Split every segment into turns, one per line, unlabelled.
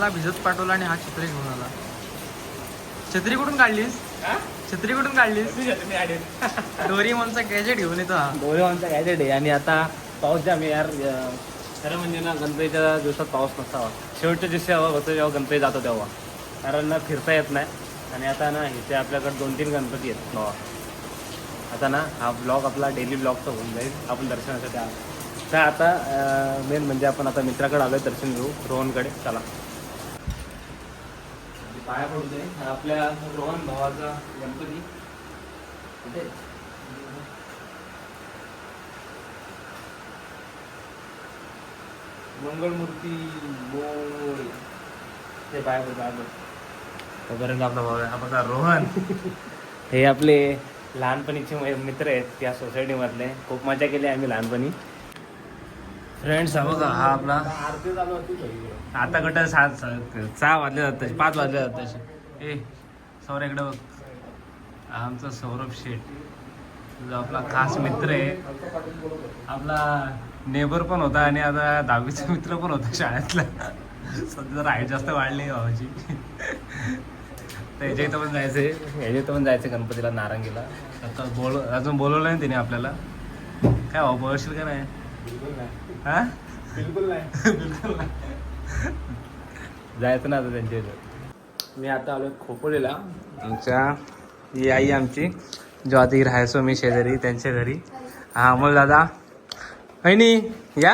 मला भिजत पाठवला आणि हा छत्री घेऊन आला. छत्री कुठून काढलीस? छत्री कुठून काढलीस? डोरीमॉनचा गॅजेट घेऊन येतो हा.
डोळेवांचा गॅजेट आहे. आणि आता पाऊस जाम आहे यार. अं, खरं म्हणजे ना गणपतीच्या दिवसात पाऊस नसावा. शेवटच्या दिवशी हवा होतो जेव्हा गणपती जातो तेव्हा. कारण ना फिरता येत नाही. आणि आता ना इथे आपल्याकडे दोन तीन गणपती आहेत. भावा आता ना हा ब्लॉग आपला डेली ब्लॉगचा होऊन जाईल. आपण दर्शनासाठी आलो. तर आता मेन म्हणजे आपण आता मित्राकडे आलोय दर्शन घेऊ. रोहनकडे. चला. पाया पडू दे. आपल्या रोहन भावाचा गणपती. इथे. मंगळमूर्ती मोरे ते पाया पडतो आपण तोपर्यंत आपला भाऊ आहे हा बघा रोहन. हे आपले लहानपणीचे मित्र आहेत त्या सोसायटीमधले खूप मजा केली आम्ही लहानपणी. फ्रेंड्स हा बघा हा आपला. आता कुठं सात सहा वाजले जात पाच वाजले जात ए सौर इकडे बघ. हा आमचा सौरभ शेठ. जो आपला खास मित्र आहे. आपला नेबर पण होता आणि आता दहावीचा मित्र पण होता शाळेतला. सध्या जरा हाईट जास्त वाढली आहे भावाची. तर याच्या इथं पण जायचंय. याच्या इथं पण जायचं गणपतीला नारंगीला. आता बोल अजून बोलवलं नाही तिने आपल्याला. काय भाऊ बोलशील का नाही? हा?
बिलकुल नाही.
बिलकुल नाही. जायचं ना आता त्यांच्या इथं. मी आता आलो खोपोलीला. आमच्या ही आई आमची जो आता ही राहायचो मी शेजारी त्यांच्या घरी. हा अमोल दादा. वहिनी या?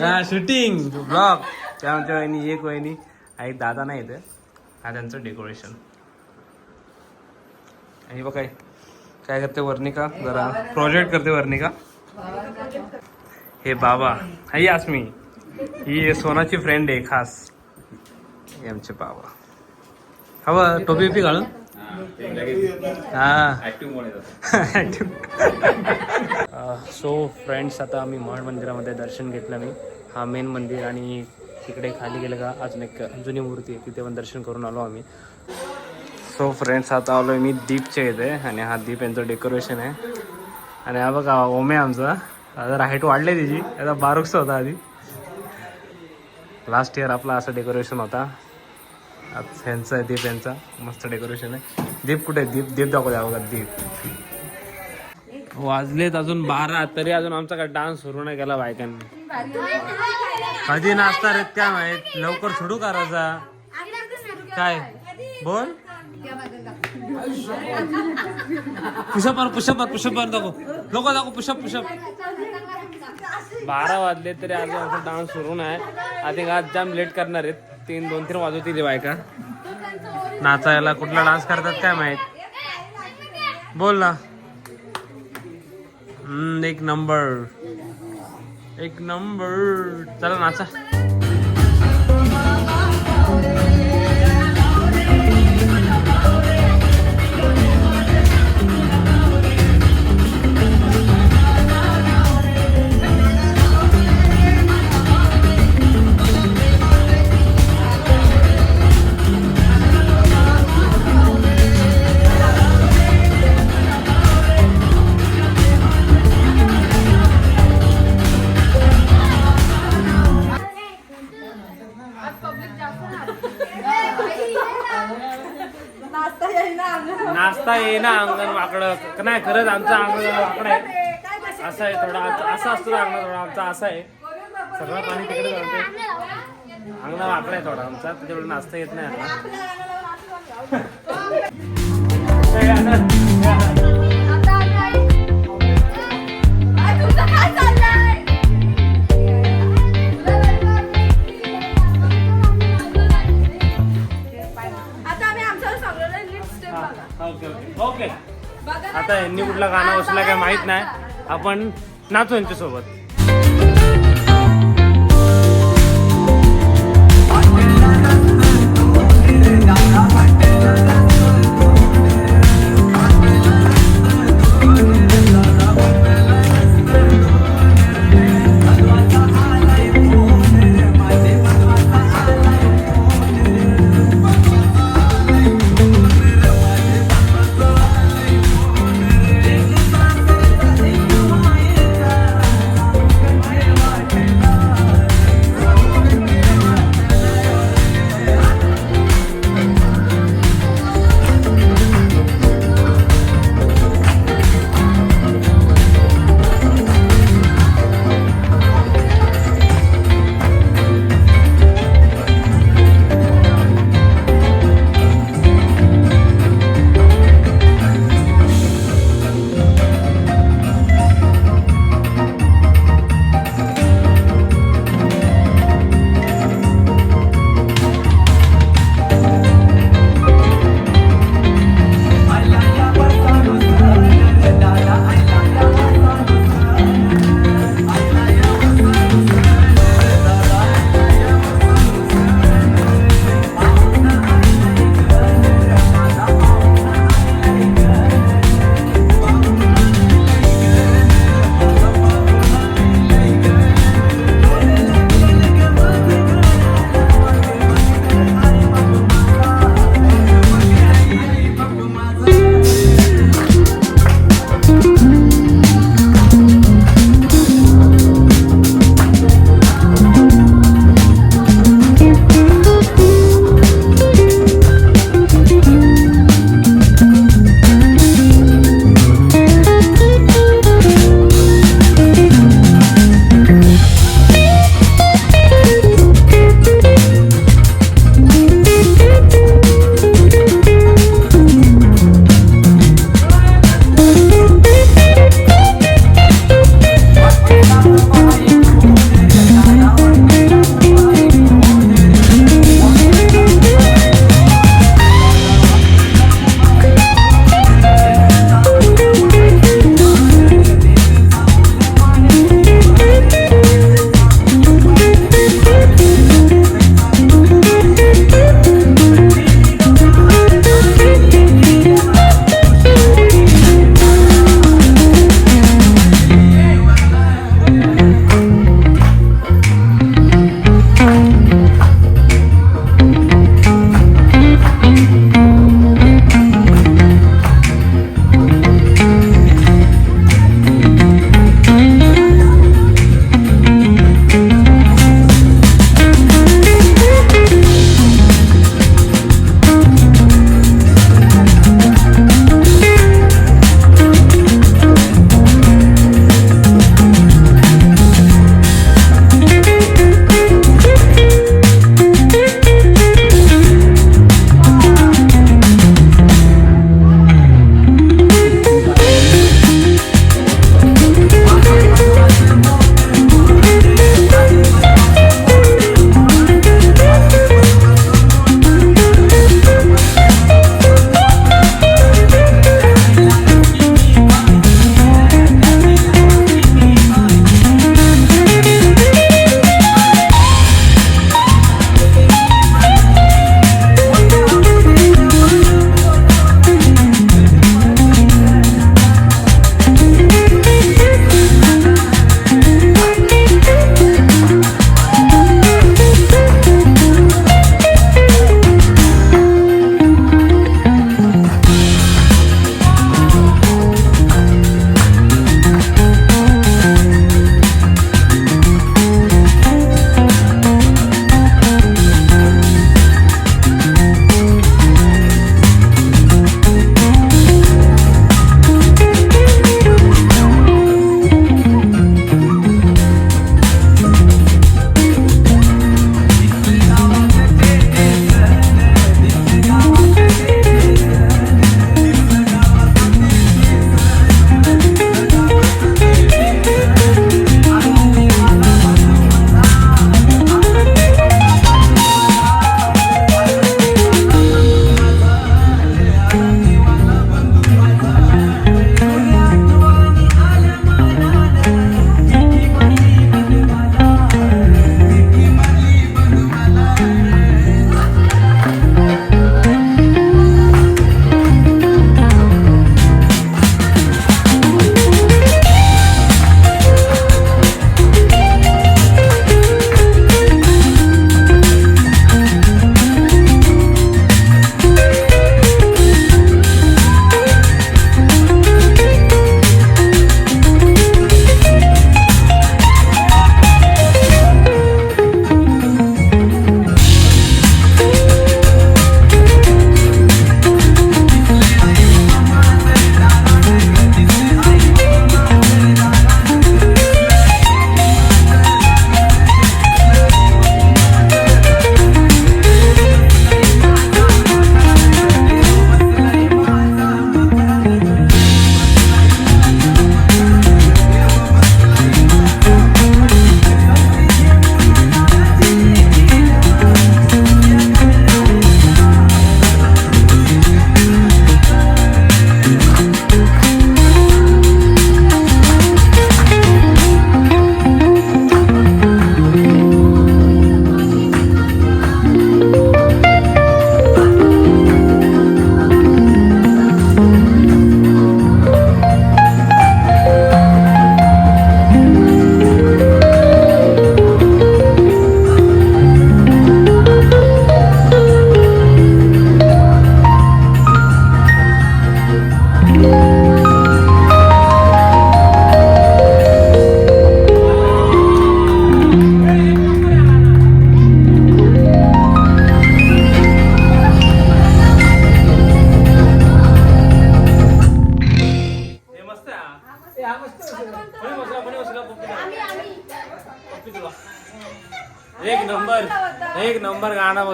हा शूटिंग ब्लॉग त्या आमच्या वहिनी एक वहिनी. आई दादा नाही इथे. हा त्यांचं डेकोरेशन आणि बघ काय काय करते वर्णिका? जरा प्रोजेक्ट करते वर्णिका. हे बाबा हाय आसमी ही सोनाची फ्रेंड आहे खास. हे आमचे बाबा. हवं टोपी बिपी घालून? हा. सो फ्रेंड्स आता आम्ही मठ मंदिरामध्ये दर्शन घेतलं मी. हा मेन मंदिर आणि तिकडे खाली गेलं का अजून एक जुनी मूर्ती आहे तिथे पण दर्शन करून आलो आम्ही. सो फ्रेंड्स आता आलो मी दीपच्या इथे आणि हा दीप यांचं डेकोरेशन आहे. आणि हा बघा ओमे आमचा. आता हाईट वाढली तिची. आता बारूकचा होता आधी. लास्ट इयर आपला असं डेकोरेशन होता. आज ह्यांचा आहे दीप यांचा. मस्त डेकोरेशन आहे. दीप कुठे? दीप दीप दाखव द्या बघा दीप. वाजलेत अजून बारा तरी अजून आमचा काय डान्स सुरू नाही केला बायकांनी. कधी नाचणार आहेत काय माहीत. लवकर सुरू करायचा काय? बोल. पुषप मार पुषप मार पुषप मार नको नको नको पुषप पुषप बारा वाजले तरी आज आमचा डान्स सुरू नाही. आय थिंक आज जाम लेट करणार आहेत. तीन दोन तीन वाजवतील बायका. नाचायला कुठला डान्स करतात काय माहीत? बोल ना. एक नंबर एक नंबर चला नाचा. नाही खरंच आमचं अंगण वाकडं आहे. असं आहे थोडा असं असतो अंगण थोडा आमचा असा आहे. सगळं पाणी तिकडे जाते अंगण वाकडं आहे थोडा आमचा त्याच्यामुळे नाचता येत नाही आता यांनी कुठलं गाणं बसला काय माहीत नाही. आपण नाचू यांच्यासोबत.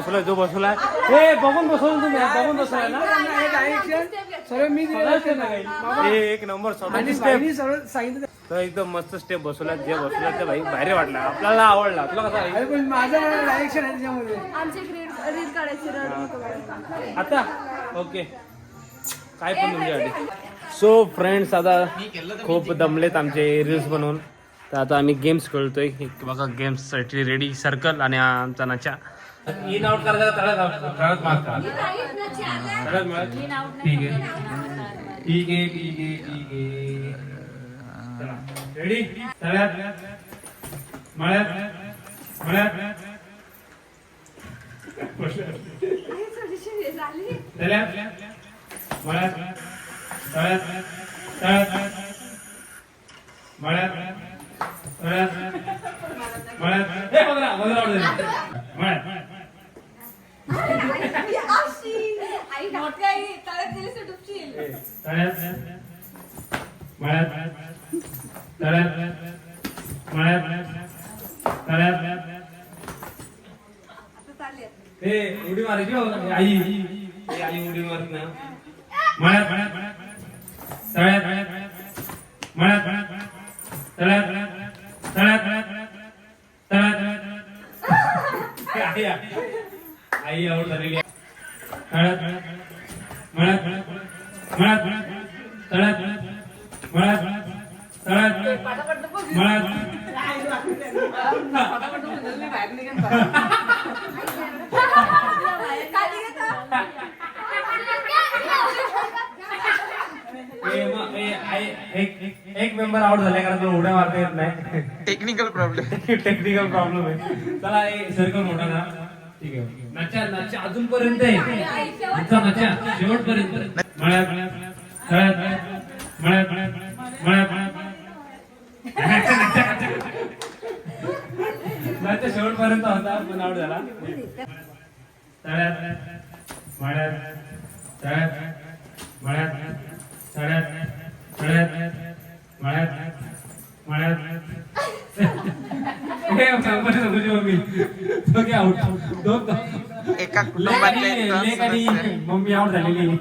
बसलोय जो बसलाय. हे बघून बसवलं तुम्ही. बघून बसलाय ना?
सर्व मी.
हे एक नंबर स्टेप
सांगितलं.
तर एकदम मस्त स्टेप बसवला जे बसवला ते भाई भारी वाटला. आपल्याला आवडला. तुला कसा
अरे पण माझं डायरेक्शन आहे त्याच्यामध्ये.
आमची रील रील काढायची रड
आता? ओके. काय पण तुमच्यासाठी सो फ्रेंड्स आता खूप दमलेत आमचे रील्स बनवून. तर आता आम्ही गेम्स खेळतोय. बघा गेम्ससाठी रेडी सर्कल आणि आमचा नचा. इन आउट करायचा तळ्यात मारता ठीक आहे. ठीक आहे ठीक आहे ठीक आहे. रेडी तळ्यात. मळ्यात. मळ्यात. तळ्यात. मळ्यात. तळ्यात. तळ्यात. मळ्यात. मळ्यात. हे मळ्यात मळ्यात मळ्यात. उडी मारायची हो आई. हे आई उडी मारत ना मळ्यात. मळ्यात तळ्यात. मळ्यात. तळ्यात. तळ्यात. तळ्यात. आई आई. आवड झालेली एक एक- एक मेंबर आउट झाले कारण तो उड्या मारता येत नाही.
टेक्निकल प्रॉब्लेम
टेक्निकल प्रॉब्लेम आहे. चला सर्कल मोठा ना. ठीक आहे. नाच्या नाचा अजूनपर्यंत आहे. नाचा नाचा शेवटपर्यंत. मळ्यात तळ्यात मळ्यात मळ्यात. नाचा शेवटपर्यंत होता पण आवड झाला. तळ्यात मळ्यात तळ्यात मळ्यात तळ्यात तळ्यात मळ्यात. मळ्यात. मम्मी. तो काय आउट
एका कुटुंबातले.
मम्मी झालेली.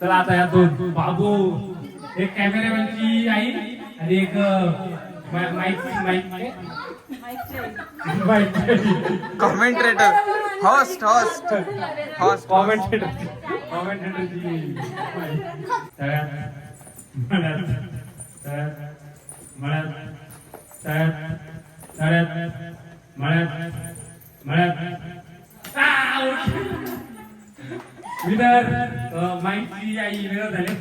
चला आता या दोन. बाबू एक कॅमेरामॅनची आई आणि एक mike mike
commentator host host host
commentator कॉमेंटेटरची तळ्यात मळ्यात तळ्यात मळ्यात तळ्यात तळ्यात मळ्यात मळ्यात. विनर आई विनर झाली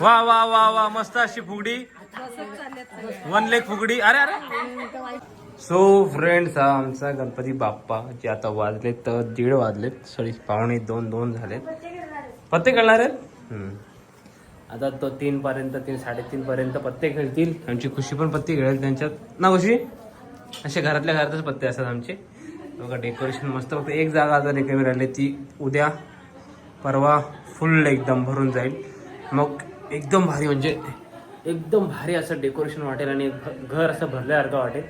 वा वा वा वा मस्त अशी फुगडी. वन लेग फुगडी. अरे अरे. सो फ्रेंड्स हा आमचा गणपती बाप्पा जे आता वाजलेत तर दीड वाजलेत. सॉरी पाहुणे दोन दोन झालेत. पत्ते खेळणार आहेत? आता तो तीन पर्यंत तीन साडेतीन पर्यंत पत्ते खेळतील. आमची खुशी पण पत्ते खेळेल त्यांच्यात. ना खुशी? असे घरातल्या घरातच पत्ते असतात आमचे. बघा डेकोरेशन मस्त. फक्त एक जागा आता रिकामी राहिली ती उद्या परवा फुल एकदम भरून जाईल. मग एकदम भारी म्हणजे एकदम भारी असं डेकोरेशन वाटेल आणि घर असं भरल्यासारखं वाटेल.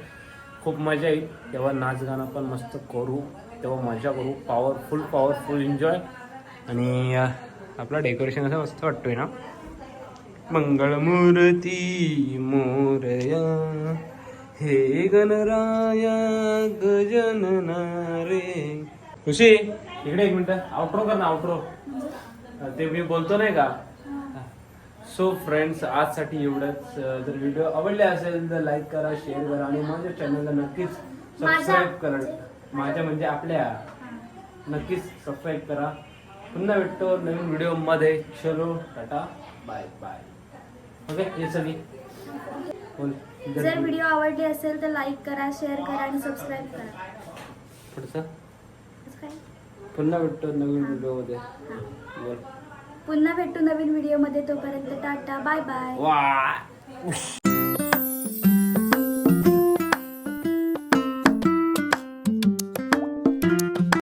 खूप मजा येईल. तेव्हा नाच गाणं पण मस्त करू. तेव्हा मजा करू. पॉवरफुल पॉवरफुल एन्जॉय आणि आपलं डेकोरेशन असं मस्त वाटतोय ना? मंगळमूर्ती मोरया हे गणराया गजनना रे खुशी इकडे एक मिनिट. आउट्रो कर ना आउट्रो ते मी बोलतो नाही का? सो फ्रेंड्स आजसाठी एवढंच. जर व्हिडिओ आवडले असेल तर लाईक करा शेअर करा आणि माझ्या चॅनलला नक्कीच सबस्क्राईब करा. माझ्या म्हणजे आपल्या. नक्कीच सबस्क्राईब करा. पुन्हा भेटतो नवीन व्हिडिओमध्ये चलो टाटा. बाय बाय ओके हे सगळी. बोल
जर व्हिडिओ आवडली असेल तर लाईक करा शेअर करा आणि सबस्क्राईब करा.
पुढचं?
असं काय?
पुन्हा भेटतो नवीन व्हिडिओमध्ये बोल.
पुन्हा भेटू नवीन व्हिडिओमध्ये तोपर्यंत टाटा बाय बाय
वा.